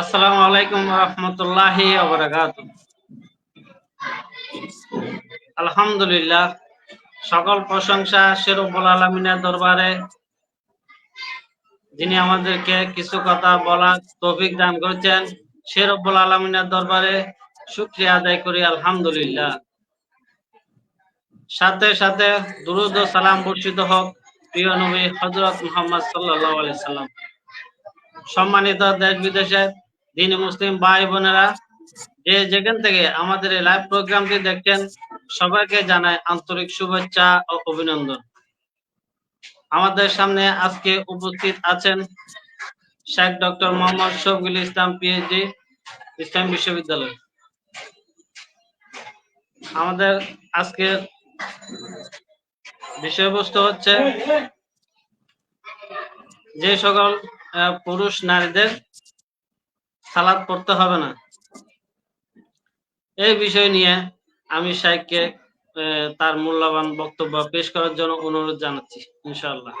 আসসালামু আলাইকুম রহমতুল্লাহি আলহামদুলিল্লাহ, সকল প্রশংসা শেরুবুল আলমিনের দরবারে। যিনি আমাদেরকে কিছু কথা বলার তৌফিক দান করেছেন শেরুবুল আলমিনের দরবারে, শুক্রিয়া আদায় করি, আলহামদুলিল্লাহ। সাথে সাথে দুরুদ সালাম বর্ষিত হোক, প্রিয় নবী হজরত মুহাম্মদ সাল্লাল্লাহু আলাইহি সাল্লাম। সম্মানিত দেশ বিদেশের দিন মুসলিম ভাই বোনেরা, যে যেখান থেকে আমাদের এই লাইভ প্রোগ্রামটি দেখছেন, সবাইকে জানাই আন্তরিক শুভেচ্ছা ও অভিনন্দন। আমাদের সামনে আজকে উপস্থিত আছেন শেখ ডক্টর মোহাম্মদ শফিকুল ইসলাম পিএইচডি ইসলাম বিশ্ববিদ্যালয়। আমাদের আজকের বিষয়বস্তু হচ্ছে যে সকল পুরুষ নারীদের সালাদ পড়তে হবে না। এই বিষয় নিয়ে আমি শাইখকে তার মূল্যবান বক্তব্য পেশ করার জন্য অনুরোধ জানাচ্ছি, ইনশাআল্লাহ।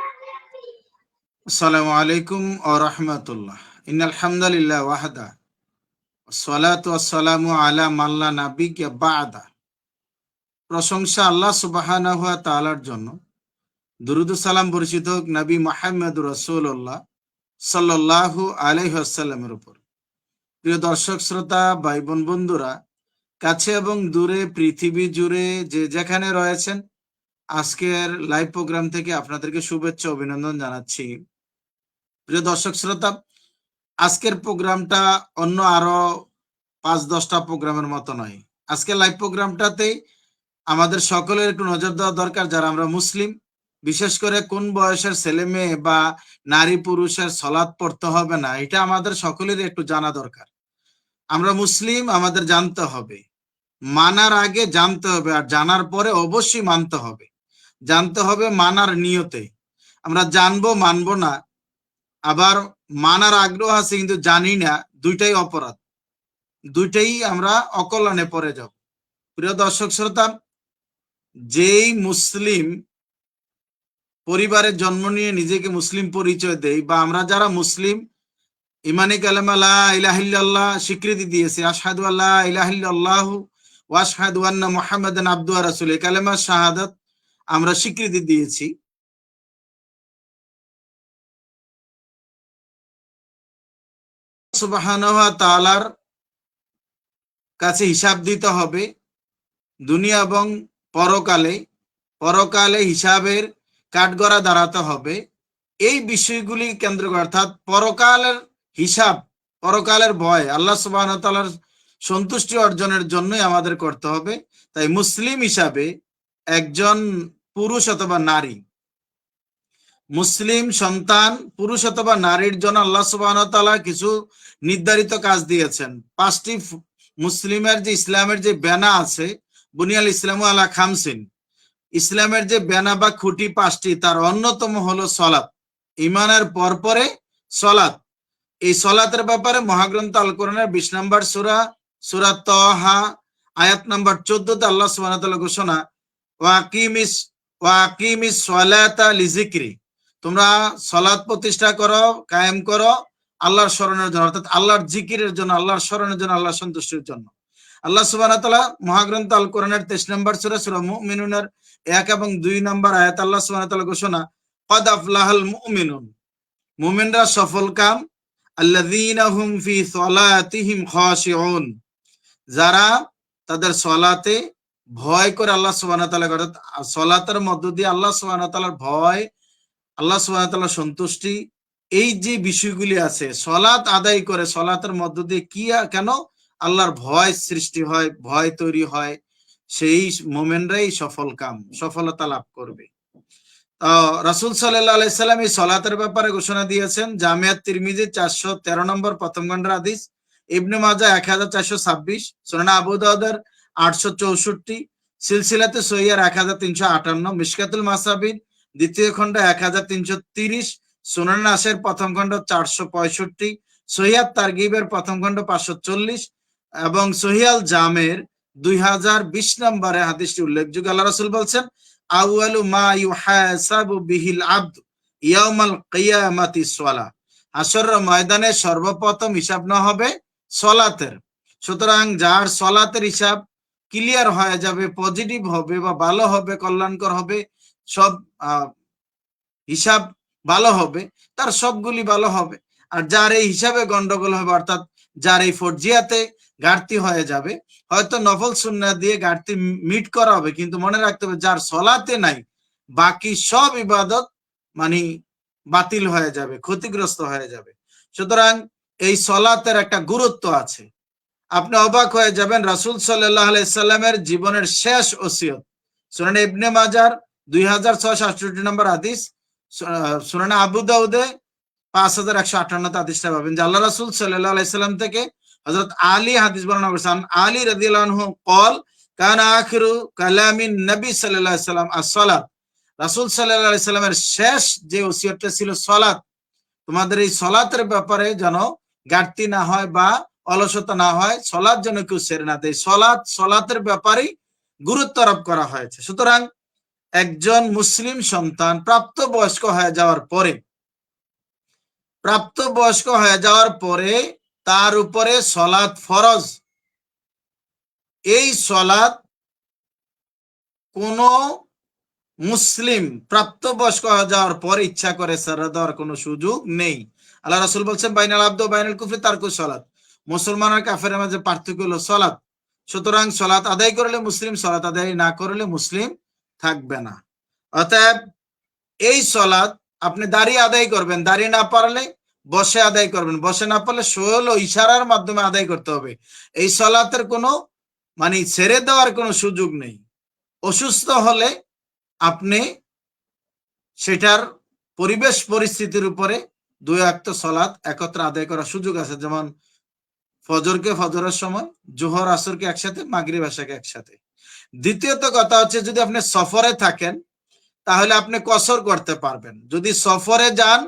আসসালামু আলাইকুম ও রহমতুল্লাহ। ইন্নাল হামদুলিল্লাহ ওয়াহদা সালাতু আসসালামু আলা মাল্লা নাবিয়্যা বাদা। প্রশংসা আল্লাহ সুবহানাহু ওয়া জন্য। দুরুদ সালাম হোক নবী মুহাম্মদ রাসূলুল্লাহ সাল্লাল্লাহু আলাইহি ওয়াসাল্লামের উপর। প্রিয় দর্শক, শ্রোতা ভাই বোন বন্ধুরা, কাছে এবং দূরে, পৃথিবী জুড়ে যে যেখানে রয়েছেন, আজকের লাইভ প্রোগ্রাম থেকে আপনাদেরকে শুভেচ্ছা, অভিনন্দন জানাচ্ছি। প্রিয় দর্শক, শ্রোতা, আজকের প্রোগ্রামটা অন্য আরও পাঁচ দশটা প্রোগ্রামের মতো নয়। আজকের লাইভ প্রোগ্রামটাতে আমাদের সকলের একটু নজর দেওয়া দরকার, যারা আমরা মুসলিম। বিশেষ করে কোন বয়সের ছেলে মেয়ে বা নারী পুরুষের সলাৎ পড়তে হবে না, এটা আমাদের সকলেরই একটু জানা দরকার। আমরা মুসলিম, আমাদের জানতে হবে। মানার আগে জানতে হবে আর জানার পরে অবশ্যই মানতে হবে। জানতে হবে মানার নিয়তে। আমরা জানব, মানবো না। আবার মানার আগ্রহ আছে কিন্তু জানি না, দুইটাই অপরাধ। দুইটাই আমরা অকল্যাণে পড়ে যাব। প্রিয় দর্শক শ্রোতা, যেই মুসলিম পরিবারের জন্ম নিয়ে নিজেকে মুসলিম পরিচয় দেই বা আমরা যারা মুসলিম ইমানি কালামা লা ইলাহিল্লাল্লাহ স্বীকৃতি দিয়েছে, আশহাদু আল্লাহ ইলাহিল্লাল্লাহু ওয়া আশহাদু আন্না মুহাম্মাদান আবদুহু ওয়া রাসূলুহু। এই কালেমা শাহাদাত আমরা স্বীকৃতি দিয়েছি। তাআলার কাছে হিসাব দিতে হবে দুনিয়া এবং পরকালে পরকালে হিসাবের কাঠগড়া দাঁড়াতে হবে। এই বিষয়গুলি কেন্দ্র করে, অর্থাৎ পরকালের হিসাব পরকালের ভয়। আল্লাহ সুবাহ সন্তুষ্টি অর্জনের জন্যই আমাদের করতে হবে। তাই মুসলিম হিসাবে একজন পুরুষ অথবা নারী, মুসলিম সন্তান, পুরুষ অথবা নারীর জন্য আল্লাহ সুবাহ কিছু নির্ধারিত কাজ দিয়েছেন। পাঁচটি মুসলিমের যে ইসলামের যে ব্যানা আছে, বুনিয়াল ইসলাম আলা খামসিন, ইসলামের যে ব্যানা বা খুঁটি পাঁচটি, তার অন্যতম হলো সলাৎ। ইমানের পরপরে সলাৎ। এই সলাতের ব্যাপারে মহাগ্রন্থ আল কোরআনের বিশ নম্বর সুরা সুরা তহা, আয়াত নাম্বার চোদ্দতে আল্লাহ তাআলা ঘোষণা ওয়াকিমিস ওয়াকিমিস সলাতা লিজিক্রি তোমরা সলাৎ প্রতিষ্ঠা করো, কায়েম করো আল্লাহর স্মরণের জন্য, অর্থাৎ আল্লাহর জিকিরের জন্য, আল্লাহর স্মরণের জন্য, আল্লাহর সন্তুষ্টির জন্য। আল্লাহ তাআলা মহাগ্রন্থ আল কোরআনের 23 নম্বর সূরা সূরা মুমিনুনের এক এবং দুই নম্বর আয়াত আল্লাহ তাআলা ঘোষণা, কদ আফলাহাল মুমিনুন। মুমিনরা সফল কাম আল্লাযীনা হুম ফি সলাতিহিম খাশিউন। যারা তাদের সলাতে ভয় করে আল্লাহ সুবহানাহু তাআলা অর্থাৎ সলাতের মধ্য দিয়ে আল্লাহ সুবহানাহু তাআলার ভয়, আল্লাহ সুবহানাহু তাআলার সন্তুষ্টি, এই যে বিষয়গুলি আছে, সলাত আদায় করে সলাতের মধ্য দিয়ে কি কেন আল্লাহর ভয় সৃষ্টি হয়, ভয় তৈরি হয়, সেই মোমেনরাই সফল কাম, সফলতা লাভ করবে। রাসুল সাল্লাম এই সলাতের ব্যাপারে ঘোষণা দিয়েছেন। জামিয়াত তিরমিজি চারশো তেরো নম্বর প্রথম খণ্ডের হাদিস, ইবনে মাজা এক হাজার চারশো ছাব্বিশ, সোনানা আবু দাউদের আটশো চৌষট্টি, সিলসিলাতে সৈয়ার এক হাজার তিনশো আটান্ন, মিশকাতুল মাসাবিদ দ্বিতীয় খণ্ড এক হাজার তিনশো তিরিশ, সোনান নাসের প্রথম খণ্ড চারশো পঁয়ষট্টি সহিয়াত তারগিবের প্রথম খণ্ড পাঁচশো চল্লিশ এবং সহিয়াল জামের দুই হাজার বিশ নম্বরে হাদিসটি উল্লেখযোগ্য। আল্লাহ রসুল বলছেন আউয়ালু মা ইউহাসাবু বিহিল আবদ ইয়াউমাল কিয়ামাতি সলা। আসর ময়দানে সর্বপ্রথম হিসাব না হবে সলাতের। সুতরাং যার সলাতের হিসাব ক্লিয়ার হয়ে যাবে, পজিটিভ হবে বা ভালো হবে, কল্যাণকর হবে, সব হিসাব ভালো হবে, তার সবগুলি ভালো হবে। আর যার এই হিসাবে গন্ডগোল হবে, অর্থাৎ যার এই ফরজিয়াতে ঘাটতি হয়ে যাবে। হয়তো নফল সুন্না দিয়ে ঘাটতি মিট করা হবে, কিন্তু মনে রাখতে হবে যার সলাতে নাই, বাকি সব ইবাদত মানে বাতিল হয়ে যাবে, ক্ষতিগ্রস্ত হয়ে যাবে। সুতরাং এই সলাতের একটা গুরুত্ব আছে। আপনি অবাক হয়ে যাবেন, রাসুল সাল্লাহ সাল্লামের জীবনের শেষ ওসিয়ত। সুনানে ইবনে মাজার দুই হাজার ছয়শো আটষট্টি নম্বর হাদিস, সুনানে আবু দাউদে পাঁচ হাজার একশো আটান্ন হাদিসটা পাবেন যে আল্লাহ রাসুল সাল্লাহ আলাইসাল্লাম থেকে হজরত আলী, হাদিস বর্ণনা করছেন আলী রাদিয়াল্লাহু কল কান আখিরু কালামিন নবী সাল্লাল্লাহু আলাইহি সাল্লাম as-সালাত রাসূল সাল্লাল্লাহু আলাইহি সাল্লামের শেষ যে ওসিয়তটা ছিল সালাত, তোমাদের এই সলাতের ব্যাপারে যেন ঘাটতি না হয় বা অলসতা না হয় সলাৎ যেন কেউ সেরে না দেয়। সলাৎ সলাতের ব্যাপারে গুরুত্ব আরোপ করা হয়েছে। সুতরাং একজন মুসলিম সন্তান প্রাপ্ত বয়স্ক হয়ে যাওয়ার পরে প্রাপ্ত বয়স্ক হয়ে যাওয়ার পরে তার উপরে সলাৎ ফরজ। এই সলাৎ কোন মুসলিম প্রাপ্তবয়স্ক হয়ে যাওয়ার পর ইচ্ছা করে সারা দেওয়ার কোনো সুযোগ নেই। আল্লাহ রাসুল বলছেন, বাইনাল আব্দ বাইনাল কুফরি তার সলাৎ। মুসলমান আর কাফের মাঝে পার্থক্য হলো সলাৎ। সুতরাং সলাৎ আদায় করলে মুসলিম, সলাৎ আদায় না করলে মুসলিম থাকবে না। অতএব এই সলাৎ আপনি দাঁড়িয়ে আদায় করবেন। দাঁড়িয়ে না পারলে বসে আদায় করবেন। বসে না পারলে ষোলো ইশারার মাধ্যমে আদায় করতে হবে। এই সলাতের কোনো মানে ছেড়ে দেওয়ার কোনো সুযোগ নেই। অসুস্থ হলে আপনি সেটার পরিবেশ পরিস্থিতির উপরে দুই আক্ত সলাৎ একত্রে আদায় করার সুযোগ আছে। যেমন ফজরকে ফজরের সময়, জোহর, আসরকে একসাথে, মাগরিব, আশাকে একসাথে। দ্বিতীয়ত কথা হচ্ছে, যদি আপনি সফরে থাকেন, তাহলে আপনি কসর করতে পারবেন। যদি সফরে যান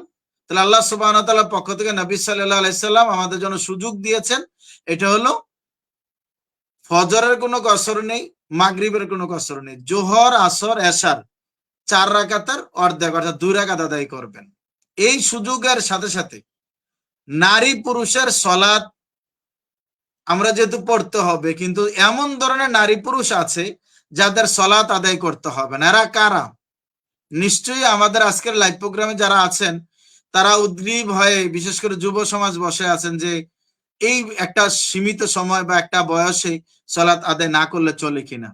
তাহলে আল্লাহ সুবাহ পক্ষ থেকে নবী সাল্লাহ আলাইসাল্লাম আমাদের জন্য সুযোগ দিয়েছেন। এটা হলো ফজরের কোনো কসর নেই, মাগরিবের কোনো কসর নেই। জোহর, আসর, এশার চার রাকাতের অর্ধেক, অর্থাৎ দুই রাকাত আদায় করবেন। এই সুযোগের সাথে সাথে নারী পুরুষের সলাৎ আমরা যেহেতু পড়তে হবে, কিন্তু এমন ধরনের নারী পুরুষ আছে যাদের সলাৎ আদায় করতে হবে না। এরা কারা? নিশ্চয়ই আমাদের আজকের লাইভ প্রোগ্রামে যারা আছেন তারা উদ্গ্রীব হয়ে, বিশেষ করে যুব সমাজ বসে আছেন যে, এই একটা সীমিত সময় বা একটা বয়সে সলাৎ আদায় না করলে চলে কিনা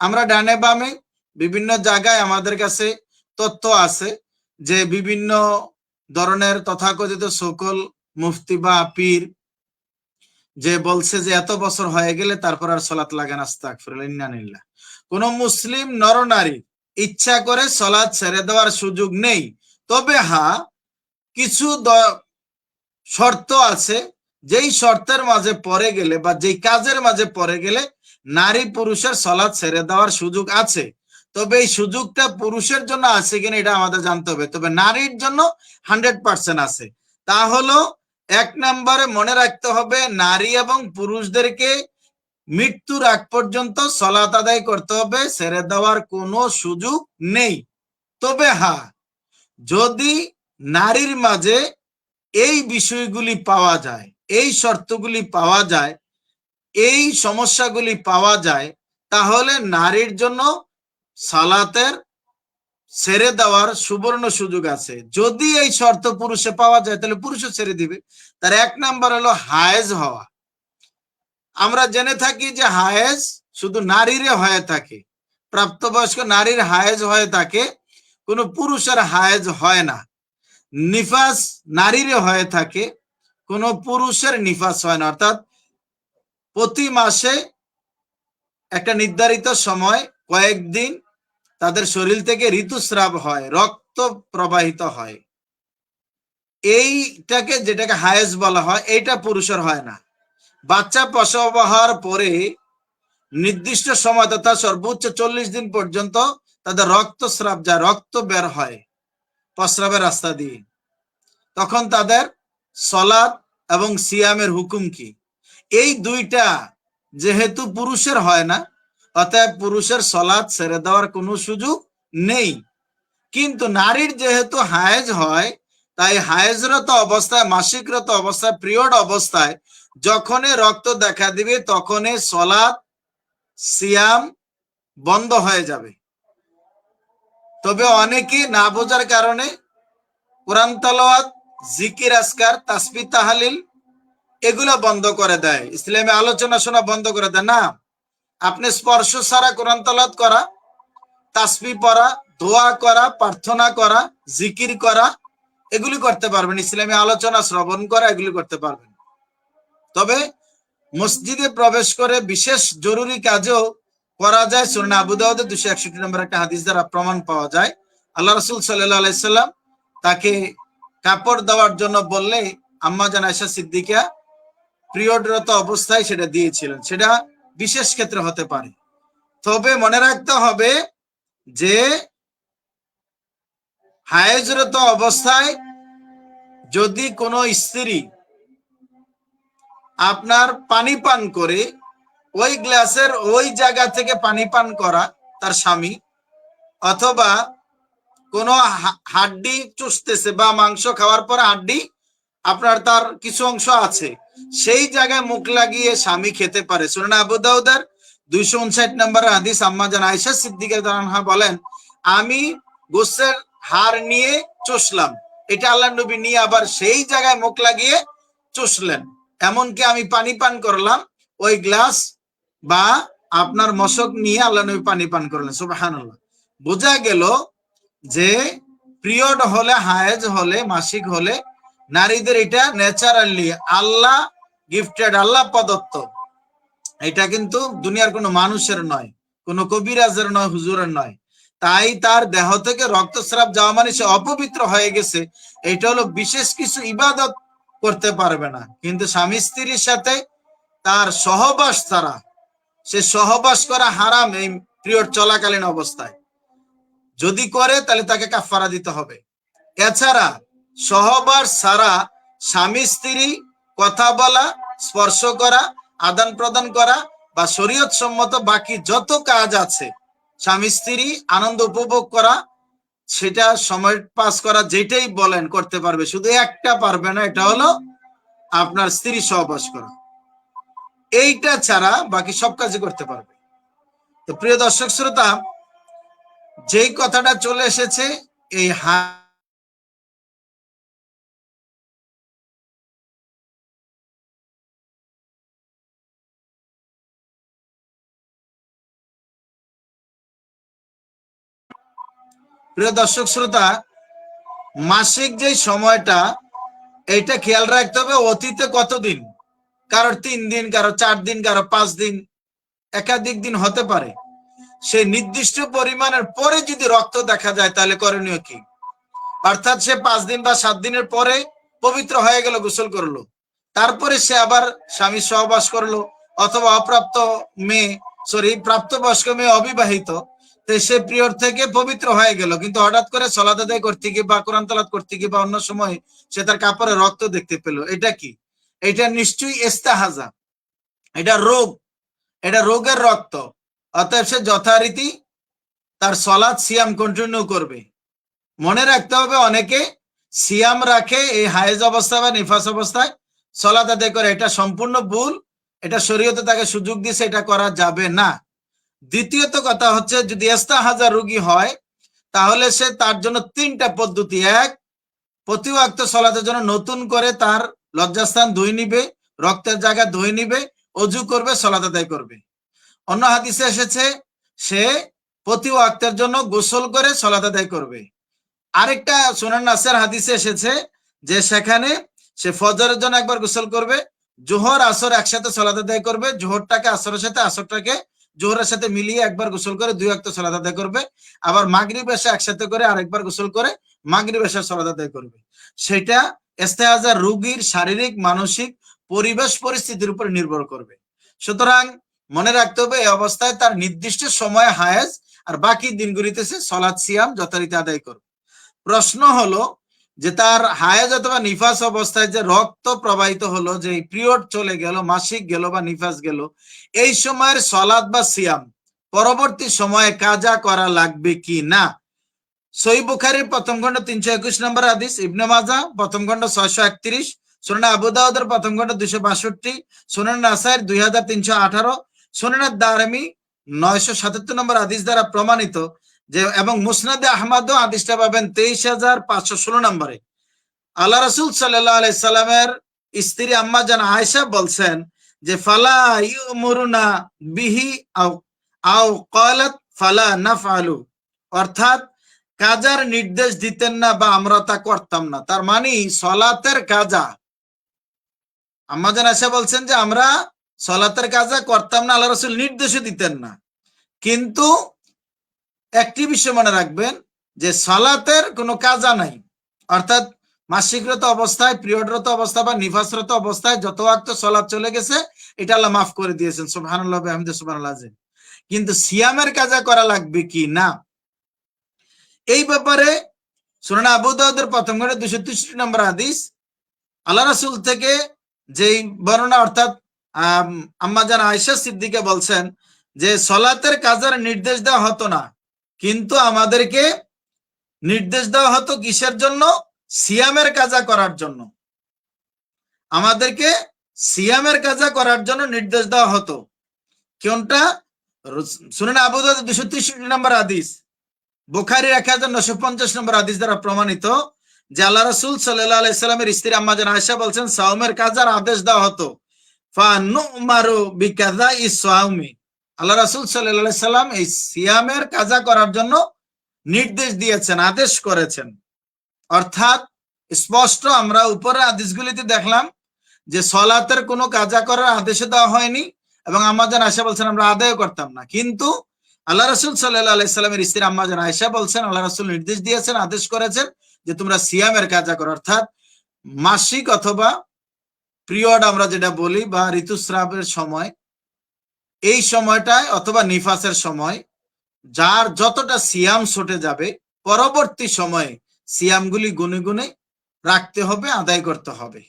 আমরা ডানে বামে বিভিন্ন জায়গায় আমাদের কাছে তথ্য আছে যে, বিভিন্ন ধরনের তথাকথিত সকল মুফতি বা পীর যে বলছে যে, এত বছর হয়ে গেলে তারপর আর সলাৎ লাগে না, আস্তাগফিরুল্লাহ কোন মুসলিম নরনারী ইচ্ছা করে সলাৎ ছেড়ে দেওয়ার সুযোগ নেই। তবে হ্যাঁ কিছু শর্ত আছে। যেই শর্তের মাঝে পড়ে গেলে বা যেই কাজের মাঝে পড়ে গেলে নারী পুরুষের সলাৎ ছেড়ে দেওয়ার সুযোগ আছে। তবে এই সুযোগটা পুরুষের জন্য আছে কিনা এটা আমাদের জানতে হবে। তবে নারীর জন্য হান্ড্রেড পার্সেন্ট আছে। তা হলো, এক নম্বরে মনে রাখতে হবে, নারী এবং পুরুষদেরকে মৃত্যুর আগ পর্যন্ত সলাত আদায় করতে হবে, ছেড়ে দেওয়ার কোনো সুযোগ নেই। তবে হ্যাঁ যদি নারীর মাঝে এই বিষয়গুলি পাওয়া যায়, এই শর্তগুলি পাওয়া যায়, এই সমস্যাগুলি পাওয়া যায়, তাহলে নারীর জন্য সালাতের ছেড়ে দেওয়ার সুবর্ণ সুযোগ আছে। যদি এই শর্ত পুরুষে পাওয়া যায়, তাহলে পুরুষও ছেড়ে দিবে। তার এক নাম্বার হলো হায়েজ হওয়া। আমরা জেনে থাকি যে হায়েজ শুধু নারীরে হয়ে থাকে, প্রাপ্তবয়স্ক নারীর হায়েজ হয়ে থাকে, কোনো পুরুষের হায়েজ হয় না। নিফাস নারীরে হয়ে থাকে, কোনো পুরুষের নিফাস হয় না। অর্থাৎ প্রতি মাসে একটা নির্ধারিত সময়, কয়েকদিন তাদের শরীর থেকে ঋতুস্রাব হয়, রক্ত প্রবাহিত হয়। এইটাকে যেটাকে হায়েজ বলা হয়, এইটা পুরুষের হয় না। বাচ্চা প্রসব হওয়ার পরে নির্দিষ্ট সময় তথা সর্বোচ্চ চল্লিশ দিন পর্যন্ত তাদের রক্তস্রাব যা রক্ত বের হয়। প্রস্রাবের রাস্তা দিয়ে। তখন তাদের সলাদ এবং সিয়ামের হুকুম কি? এই দুইটা যেহেতু পুরুষের হয় না, অতএব পুরুষের সলাদ ছেড়ে দেওয়ার কোনো সুযোগ নেই। কিন্তু নারীর যেহেতু হায়েজ হয়, তাই হায়েজরত অবস্থায়, মাসিকরত অবস্থায়, পিরিয়ড অবস্থায় যখনই রক্ত দেখা দিবে, তখনই সলাদ সিয়াম বন্ধ হয়ে যাবে। তবে অনেকে না বোঝার কারণে কোরআন তালাওয়াত, জিকির আসকার তাসবি, তাহালিল এগুলো বন্ধ করে দেয়। ইসলামে আলোচনা শোনা বন্ধ করে দেয়। না, আপনি স্পর্শ ছাড়া কোরআন তালাওয়াত করা, তাসবি পড়া, দোয়া করা, প্রার্থনা করা, জিকির করা, এগুলি করতে পারবেন। ইসলামী আলোচনা শ্রবণ করা, এগুলি করতে পারবেন। তবে মসজিদে প্রবেশ করে বিশেষ জরুরি কাজেও করা যায় সুরান আবু দাউদে দুশো একষট্টি নম্বর একটা হাদিস দ্বারা প্রমাণ পাওয়া যায়। আল্লাহ রসুল আলাইসাল্লাম তাকে কাপড় দেওয়ার জন্য বললে আম্মা জান আয়সা সিদ্দিকা পিরিয়ডরত অবস্থায় সেটা দিয়েছিলেন। সেটা বিশেষ ক্ষেত্রে হতে পারে। তবে মনে রাখতে হবে যে হায়েজরত অবস্থায় যদি কোনো স্ত্রী আপনার পানি পান করে ওই গ্লাসের ওই জায়গা থেকে পানি পান করা তার স্বামী, অথবা কোনো হাড্ডি চুষতেছে বা মাংস খাওয়ার পর হাড্ডি, আপনার তার কিছু অংশ আছে। সেই জায়গায় মুখ লাগিয়ে স্বামী খেতে পারে। সুরান আবু দাউদার দুইশো উনষাট নম্বর হাদিস, আম্মা জান আয়সা সিদ্দিকের দানহা বলেন, আমি গোসের হার নিয়ে চুষলাম। এটা আল্লাহ নবী নিয়ে আবার সেই জায়গায় মুখ লাগিয়ে চুষলেন। এমনকি আমি পানি পান করলাম, ওই গ্লাস বা আপনার মশক নিয়ে আল্লাহ নবী পানি পান করলেন, সুবহানাল্লাহ। বোঝা গেল যে পিরিয়ড হলে, হায়েজ হলে, মাসিক হলে নারীদের এটা ন্যাচারালি আল্লাহ গিফটেড, আল্লাহ প্রদত্ত। এটা কিন্তু দুনিয়ার কোনো মানুষের নয়, কোনো কবিরাজের নয়, হুজুরের নয়। তাই তার দেহ থেকে রক্তস্রাব যাওয়া মানে সে অপবিত্র হয়ে গেছে। এটা হলো বিশেষ কিছু ইবাদত করতে পারবে না। কিন্তু স্বামী স্ত্রীর সাথে তার সহবাস ছাড়া সে সহবাস করা হারাম এই পিরিয়ড চলাকালীন অবস্থায়। যদি করে, তাহলে তাকে কাফারা দিতে হবে। এছাড়া, সহবাস সারা স্বামী, স্ত্রী, কথা বলা, স্পর্শ করা, আদান প্রদান করা বা শরীয়ত সম্মত বাকি যত কাজ আছে, স্বামী, স্ত্রী, আনন্দ উপভোগ করা, সেটা সময় পাস করা যেটাই বলেন, করতে পারবে। শুধু একটা পারবে না, এটা হলো আপনার স্ত্রী সহবাস করা। এইটা ছাড়া বাকি সব কাজই করতে পারবে। তো প্রিয় দর্শক শ্রোতা, যেই কথাটা চলে এসেছে, এই হা প্রিয় দর্শক শ্রোতা, মাসিক যে সময়টা এটা খেয়াল রাখতে হবে অতীতে কতদিন? কারোর তিন দিন কারও চার দিন কারও পাঁচ দিন, একাধিক দিন হতে পারে। সেই নির্দিষ্ট পরিমাণের পরে যদি রক্ত দেখা যায়, তাহলে করণীয় কি? অর্থাৎ সে পাঁচ দিন বা সাত দিনের পরে পবিত্র হয়ে গেল, গোসল করল। তারপরে সে আবার স্বামী সহবাস করল, অথবা অপ্রাপ্ত মেয়ে সরি প্রাপ্তবয়স্ক মেয়ে অবিবাহিত সে প্রিয়র থেকে পবিত্র হয়ে গেল। কিন্তু হঠাৎ করে সলাদ আদায় করতে গিয়ে বা কোরআন তালাত করতে গিয়ে বা অন্য সময় সে তার কাপড়ে রক্ত দেখতে পেল। এটা কি? এটা নিশ্চয়ই ইস্তাহাজা। এটা রোগ। এটা রোগের রক্ত। অতএব সে যথারীতি তার সলাদ সিয়াম কন্টিনিউ করবে। মনে রাখতে হবে অনেকে সিয়াম রাখে এই হায়েজ অবস্থা বা নিফাস অবস্থায় সলাদ আদায় করে। এটা সম্পূর্ণ ভুল। এটা শরীয়তে তাকে সুযোগ দিছে, এটা করা যাবে না। দ্বিতীয়ত কথা হচ্ছে, যদি এস্তা হাজার রোগী হয়, তাহলে সে তার জন্য তিনটা পদ্ধতি। এক, প্রতি ওয়াক্ত সলাতের জন্য নতুন করে তার লজ্জাস্থান ধুই নিবে, রক্তের জায়গা ধুই নিবে, অজু করবে সলাত আদায় করবে। অন্য হাদিসে এসেছে, সে প্রতি ওয়াক্তের জন্য গোসল করে সলাত আদায় করবে। আরেকটা সোনার নাসের হাদিসে এসেছে যে সেখানে সে ফজরের জন্য একবার গোসল করবে, জোহর, আসর একসাথে সলাত আদায় করবে, জোহরটাকে, আসরের সাথে, আসরটাকে জোহরের সাথে মিলিয়ে একবার গোসল করে দুই একটা সলাত আদায় করবে। আবার মাগরিব এসে একসাথে করে আরেকবার গোসল করে মাগরিব এসে সলাত আদায় করবে। সেটা এস্তেহাজার রোগীর শারীরিক, মানসিক, পরিবেশ পরিস্থিতির উপর নির্ভর করবে। সুতরাং মনে রাখতে হবে, এই অবস্থায় তার নির্দিষ্ট সময় হায়েজ, আর বাকি দিনগুলিতে সে সলাৎ সিয়াম যথারীতি আদায় করবে। প্রশ্ন হলো যে তার হায়েজ অথবা নিফাস অবস্থায় যে রক্ত প্রবাহিত হলো, যে পিরিয়ড চলে গেল, মাসিক গেল বা নিফাস গেল, এই সময়ের সলাদ বা সিয়াম পরবর্তী সময়ে কাজা করা লাগবে কি না? সই বুখারির প্রথম খণ্ড তিনশো একুশ নম্বর হাদিস, ইবনে মাজা প্রথম খণ্ড ছয়শো একত্রিশ, সুনান আবু দাউদের প্রথম খণ্ড দুইশো বাষট্টি, সুনান নাসাইর দুই হাজার তিনশো আঠারো, সুনান দারমি নয়শো সাতাত্তর নম্বর হাদিস দ্বারা প্রমাণিত যে, এবং মুসনাদে আহমদও হাদিসটা পাবেন তেইশ হাজার পাঁচশো ষোলো নম্বরে। আল্লাহ রসুল সাল্লাহ আলাইসাল্লামের স্ত্রী আম্মা জান আয়েশা বলছেন যে, ফালা ইউমুরুনা বিহি আও আও ক্বালাত ফালা নাফআলু। অর্থাৎ কাজার নির্দেশ দিতেন না বা আমরা তা করতাম না। তার মানে সলাতের কাজা। জান আয়েশা বলছেন যে, আমরা সলাতের কাজা করতাম না, আল্লাহ রসুল নির্দেশও দিতেন না। কিন্তু একটি বিষয় মনে রাখবেন যে, সলাতের কোনো কাজা নাই। অর্থাৎ মাসিকরত অবস্থায়, পিরিয়ডরত অবস্থা বা নিফাসরত অবস্থায় যত ওয়াক্ত সলাৎ চলে গেছে, এটা আল্লাহ মাফ করে দিয়েছেন। আহমদ সুবহানাল্লাহ কিন্তু সিয়ামের কাজা করা লাগবে কি? না। এই ব্যাপারে সুরানা আবু দাউদের প্রথম ঘরে দুশো তেষট্টি নম্বর হাদিস। আল্লাহ রাসূল থেকে যেই বর্ণনা অর্থাৎ আম, আম্মা জান আয়েশা সিদ্দিকে বলছেন যে সলাতের কাজার নির্দেশ দেওয়া হতো না। কিন্তু আমাদেরকে নির্দেশ দেওয়া হতো কিসের জন্য? সিয়ামের কাজা করার জন্য। আমাদেরকে সিয়ামের কাজা করার জন্য নির্দেশ দেওয়া হতো। কোনটা? শুনেন আবু দুশো তেষট্টি নম্বর হাদিস। বুখারির এক হাজার নশো পঞ্চাশ নম্বর হাদিস দ্বারা প্রমাণিত যে আল্লাহ রসুল সাল্লাহ আলাইসাল্লামের স্ত্রী আম্মাজান আয়সা বলছেন সাউমের কাজার আদেশ দেওয়া হতো আল্লাহ রাসূল সাল্লাম এই সিয়ামের কাজা করার জন্য নির্দেশ দিয়েছেন, আদেশ করেছেন। অর্থাৎ স্পষ্ট আমরা উপরে আদেশগুলিতে দেখলাম যে সলাতের কোনো কাজা করার আদেশ দেওয়া হয়নি এবং আমাজন আয়সা বলছেন, আমরা আদায় করতাম না। কিন্তু আল্লাহ রাসূল সাল্লামের স্ত্রী আম্মাজান আয়সা বলছেন, আল্লাহ রাসূল নির্দেশ দিয়েছেন, আদেশ করেছেন যে তোমরা সিয়ামের কাজা করো। অর্থাৎ মাসিক অথবা পিরিয়ড আমরা যেটা বলি বা ঋতুস্রাবের সময়, এই সময়টায় অথবা নিফাসের সময় যার যতটা সিয়াম ছুটে যাবে, পরবর্তী সময়ে সিয়ামগুলি গুনে গুনে রাখতে হবে, আদায় করতে হবে।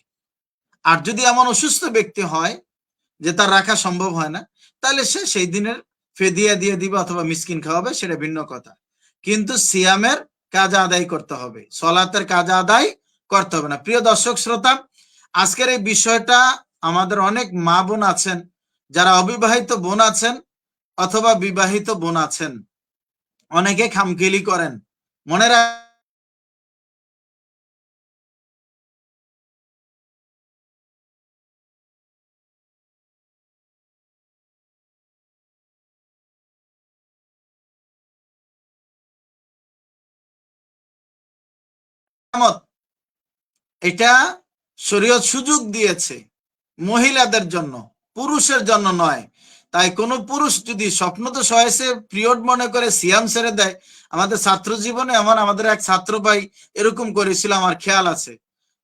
আর যদি এমন অসুস্থ ব্যক্তি হয় যে তার রাখা সম্ভব হয় না, তাহলে সে সেই দিনের ফেদিয়া দিয়ে দিবে অথবা মিসকিন খাওয়াবে, সেটা ভিন্ন কথা। কিন্তু সিয়ামের কাজ আদায় করতে হবে। সলাতের কাজ আদায় করতে হবে না। প্রিয় দর্শক, শ্রোতা, আজকের এই বিষয়টা আমাদের অনেক মা বোন আছেন, যারা অবিবাহিত বোন আছেন অথবা বিবাহিত বোন আছেন, অনেকে খামখেলি করেন। মনে রাখ এটা শরীয়ত সুযোগ দিয়েছে মহিলাদের জন্য, পুরুষের জন্য নয়। তাই কোন পুরুষ যদি স্বপ্ন তো সয়েছে পিরিয়ড মনে করে সিয়াম ছেড়ে দেয়, আমাদের ছাত্র জীবনে এমন আমাদের এক ছাত্র ভাই এরকম করেছিল, আমার খেয়াল আছে।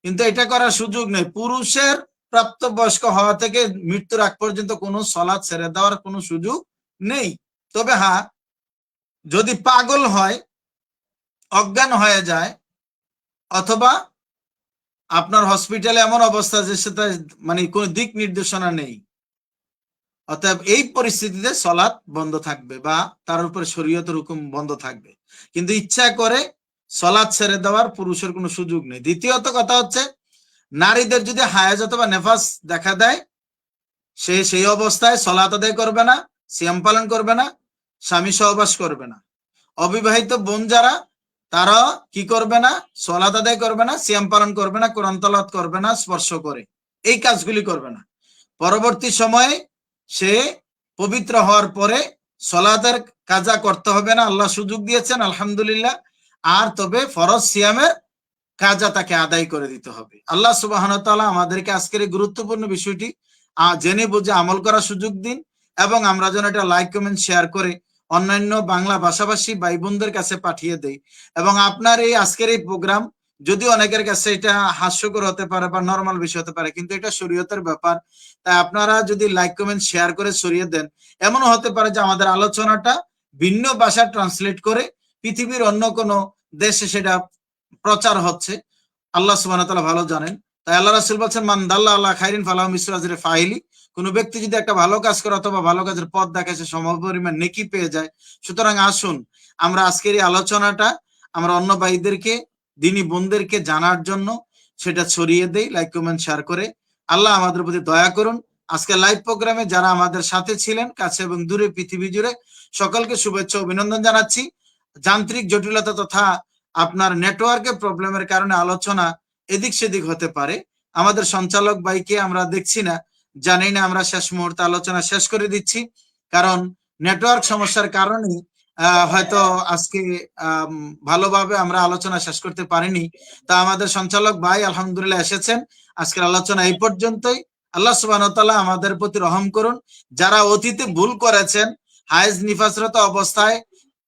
কিন্তু এটা করার সুযোগ নেই। পুরুষের প্রাপ্তবয়স্ক হওয়া থেকে মৃত্যুর আগ পর্যন্ত কোনো সলাদ ছেড়ে দেওয়ার কোনো সুযোগ নেই। তবে হ্যাঁ যদি পাগল হয়, অজ্ঞান হয়ে যায় অথবা আপনার হসপিটালে এমন অবস্থা যে সেটা মানে কোনো দিক নির্দেশনা নেই। অতএব এই পরিস্থিতিতে সলাৎ বন্ধ থাকবে বা তার উপরে শরীয়তের হুকুম বন্ধ থাকবে। কিন্তু ইচ্ছা করে সলাৎ ছেড়ে দেওয়ার পুরুষের কোনো সুযোগ নেই। দ্বিতীয়ত কথা হচ্ছে, নারীদের যদি হায়াজ অথবা নেফাস দেখা দেয়, সে সেই অবস্থায় সলাৎ আদায় করবে না, সিয়াম পালন করবে না, স্বামী সহবাস করবে না। অবিবাহিত বোন যারা তারা কি করবে না? সলাত আদায় করবে না, সিয়াম পালন করবে না, কোরআন তলাত করবে না, স্পর্শ করে। এই কাজগুলি করবে না। পরবর্তী সময়ে সে পবিত্র হওয়ার পরে সলাতের কাজা করতে হবে না, আল্লাহ সুযোগ দিয়েছেন, আলহামদুলিল্লাহ। আর তবে ফরজ সিয়ামের কাজা তাকে আদায় করে দিতে হবে। আল্লাহ সুবাহ আমাদেরকে আজকের এই গুরুত্বপূর্ণ বিষয়টি জেনে বুঝে আমল করার সুযোগ দিন এবং আমরা যেন এটা লাইক কমেন্ট শেয়ার করে অন্যান্য বাংলা ভাষাভাষী ভাই বোনদের কাছে পাঠিয়ে দেই। এবং আপনার এই আজকের এই প্রোগ্রাম, যদি অনেকের কাছে এটা হাস্যকর হতে পারে বা নর্মাল বিষয় হতে পারে, কিন্তু এটা শরীয়তের ব্যাপার, তাই আপনারা যদি লাইক কমেন্ট শেয়ার করে সরিয়ে দেন, এমনও হতে পারে যে আমাদের আলোচনাটা ভিন্ন ভাষা ট্রান্সলেট করে পৃথিবীর অন্য কোনো দেশে সেটা প্রচার হচ্ছে। আল্লাহ সুবাহ ভালো জানেন। তাই আল্লাহ রাসুল বলছেন, মান দাল্লা আল্লাহ খাইরিন ফালাহ মিসরাজের ফাইলি। কোন ব্যক্তি যদি একটা ভালো কাজ করে অথবা ভালো কাজের পথ দেখে সে সম পরিমাণ নেকি পেয়ে যায়। সুতরাং আসুন, আমরা আজকের এই আলোচনাটা আমরা অন্য ভাইদেরকে, দিনী বোনদেরকে জানার জন্য সেটা ছড়িয়ে দেই। লাইক কমেন্ট শেয়ার করে আল্লাহ আমাদের প্রতি দয়া করুন। আজকে লাইভ প্রোগ্রামে যারা আমাদের সাথে ছিলেন, কাছে এবং দূরে পৃথিবী জুড়ে, সকলকে শুভেচ্ছা অভিনন্দন জানাচ্ছি। যান্ত্রিক জটিলতা তথা আপনার নেটওয়ার্কের প্রবলেমের কারণে আলোচনা এদিক সেদিক হতে পারে। আমাদের সঞ্চালক বাইকে আমরা দেখছি না জানি না আমরা শেষ মুহূর্তে আলোচনা শেষ করে দিচ্ছি। কারণ নেটওয়ার্ক সমস্যার কারণে হয়তো আজকে ভালোভাবে আমরা আলোচনা শেষ করতে পারিনি। তা আমাদের সঞ্চালক ভাই আলহামদুলিল্লাহ এসেছেন। আজকের আলোচনা এই পর্যন্তই। আল্লাহ সুবাহ আমাদের প্রতি রহম করুন। যারা অতীতে ভুল করেছেন, হায়েজ নিফাসরত অবস্থায়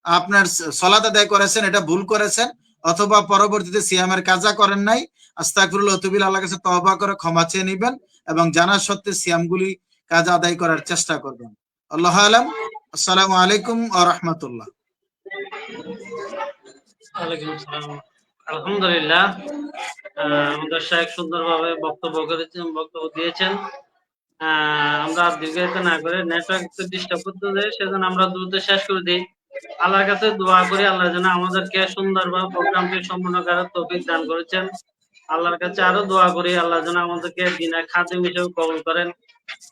আপনার সলাত আদায় করেছেন, এটা ভুল করেছেন, অথবা পরবর্তীতে সিয়ামের কাজা করেন নাই আস্তাকুরুল অতুবিল আল্লাহ কাছে তহবা করে ক্ষমা চেয়ে নিবেন। এবং জানা সত্ত্বে সিয়ামগুলি কাজ আদায় করার চেষ্টা করবেন। আল্লাহ আলম। আসসালামু আলাইকুম ও রহমতুল্লাহ। আলহামদুলিল্লাহ। আমাদের শাহেক সুন্দরভাবে বক্তব্য করেছেন, বক্তব্য দিয়েছেন। আমরা দীর্ঘায়িত না করে নেটওয়ার্ক ডিস্টার্ব করতে দেয় সেজন্য আমরা দ্রুত শেষ করে দিই। আল্লাহর কাছে দোয়া করি, আল্লাহ যেন আমাদেরকে সুন্দরভাবে প্রোগ্রামটি সম্পূর্ণ করার তৌফিক দান করেছেন। আল্লাহর কাছে আরও দোয়া করি আল্লাহ যেন আমাদেরকে দিনের খাদ্য হিসেবে কবল করেন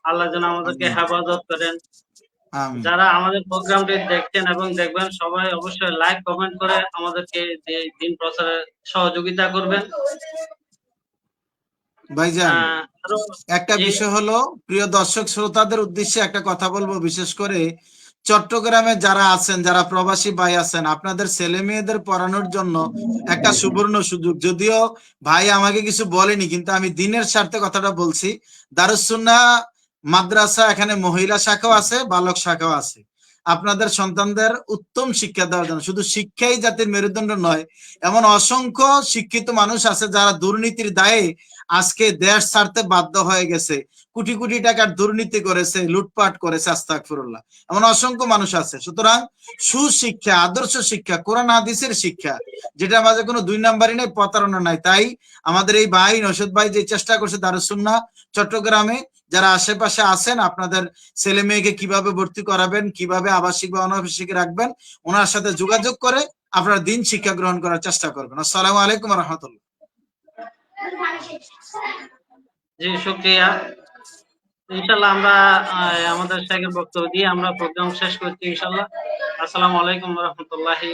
আল্লাহ যেন আমাদেরকে হেফাজত করেন। যারা আমাদের প্রোগ্রামটি দেখছেন এবং দেখবেন সবাই অবশ্যই লাইক কমেন্ট করে আমাদেরকে দিন প্রচারে সহযোগিতা করবেন। ভাইজান একটা বিষয় হলো প্রিয় দর্শক শ্রোতাদের উদ্দেশ্যে একটা কথা বলব বিশেষ করে চট্টগ্রামে যারা আছেন, যারা প্রবাসী ভাই আছেন, আপনাদের ছেলে মেয়েদের পড়ানোর জন্য একটা সুবর্ণ সুযোগ। যদিও ভাই আমাকে কিছু বলেনি, কিন্তু আমি দিনের স্বার্থে কথাটা বলছি। দারুসুন্না মাদ্রাসা এখানে মহিলা শাখাও আছে, বালক শাখাও আছে। আপনাদের সন্তানদের উত্তম শিক্ষা দেওয়ার জন্য। শুধু শিক্ষাই জাতির মেরুদণ্ড নয়, এমন অসংখ্য শিক্ষিত মানুষ আছে যারা দুর্নীতির দায়ে আজকে দেশ ছাড়তে বাধ্য হয়ে গেছে। কোটি কোটি টাকার দুর্নীতি করেছে, লুটপাট করেছে আস্তাকফিরুল্লাহ এমন অসংখ্য মানুষ আছে। সুতরাং সুশিক্ষা, আদর্শ শিক্ষা, কোরআন, হাদিসের শিক্ষা, যেটা আমাদের কোনো দুই নাম্বারই নেই, প্রতারণা নাই। তাই আমাদের এই ভাই নসদ ভাই যে চেষ্টা করছে দারুসুন্না চট্টগ্রামে, যারা আশেপাশে আছেন, আপনাদের ছেলে মেয়েকে কীভাবে ভর্তি করাবেন, কীভাবে আবাসিক বা অনাবাসিক রাখবেন, ওনার সাথে যোগাযোগ করে আপনারা দিন শিক্ষা গ্রহণ করার চেষ্টা করবেন। আসসালামু আলাইকুম রহমতুল্লাহ। জি, শুক্রিয়া। ইনশাল্লাহ আমরা আমাদের সাথে বক্তব্য দিয়ে আমরা প্রোগ্রাম শেষ করছি ইনশাল্লাহ আসসালামু আলাইকুম রহমতুল্লাহি